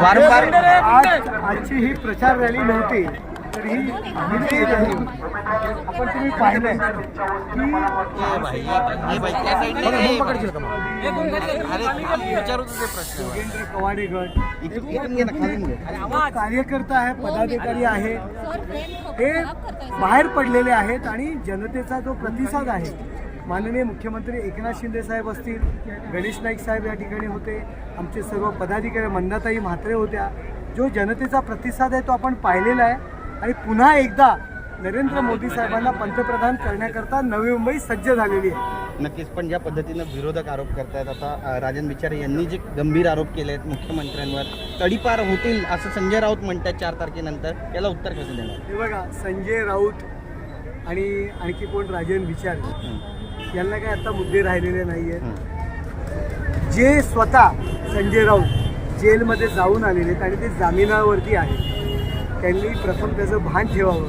वारंवार आज आजची ही प्रचार रॅली नव्हती तर ही. आपण तुम्ही पाहिलंय की योगेंद्र कवाडे गट कार्यकर्ता आहे पदाधिकारी आहे. हे बाहेर पडलेले आहेत आणि जनतेचा जो प्रतिसाद आहे माननीय मुख्यमंत्री एकनाथ शिंदे साहेब असतील गणेश नाईक साहेब या ठिकाणी होते आमचे सर्व पदाधिकारी मंदाताई म्हात्रे होत्या. जो जनतेचा प्रतिसाद आहे तो आपण पाहिलेला आहे. आणि पुन्हा एकदा नरेंद्र मोदी साहेबांना पंतप्रधान करण्याकरता नवी मुंबई सज्ज झालेली आहे. नक्कीच पण ज्या पद्धतीनं विरोधक आरोप करतायत आता राजन विचारे यांनी जे गंभीर आरोप केले आहेत मुख्यमंत्र्यांवर तडीपार होतील असं संजय राऊत म्हणतात चार तारखेनंतर. याला उत्तर कसं देणार? हे बघा संजय राऊत आणि आणखी कोण? राजन विचार यांना काय आता मुद्दे राहिलेले नाही आहेत जे स्वतः संजय राऊत जेलमध्ये जाऊन आलेले आहेत आणि ते जामिनावरती आहेत. त्यांनी प्रथम त्याचं भान ठेवावं.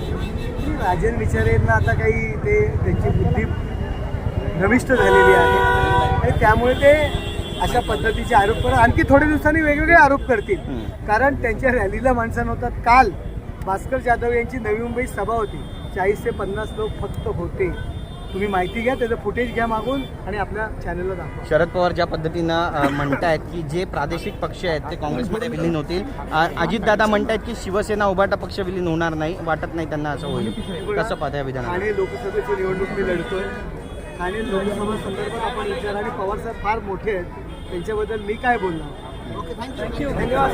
राजन विचारेंना आता काही ते त्यांची बुद्धी नविष्ट झालेली आहे. आणि त्यामुळे ते अशा पद्धतीचे आरोप करत आणखी थोड्या दिवसांनी वेगवेगळे आरोप करतील. कारण त्यांच्या रॅलीला माणसं नव्हतात. काल भास्कर जाधव यांची नवी मुंबईत सभा होती. चाळीस ते पन्नास लोक फक्त होते. तुम्ही माहिती घ्या त्याचं फुटेज घ्या मागून आणि आपल्या चॅनलला दाखवा. शरद पवार ज्या पद्धतीनं म्हणतायत की जे प्रादेशिक पक्ष आहेत ते काँग्रेसमध्ये विलीन होतील. अजितदादा म्हणतायत की शिवसेना उभाटा पक्ष विलीन होणार नाही वाटत नाही त्यांना असं होईल. कसं पाहता या विधानाला? ठाणे लोकसभेची निवडणूक मी लढतोय. ठाणे लोकसभा संदर्भात आपण विचार आणि पवार साहेब फार मोठे आहेत. त्यांच्याबद्दल मी काय बोलणार? ओके थँक्यू धन्यवाद.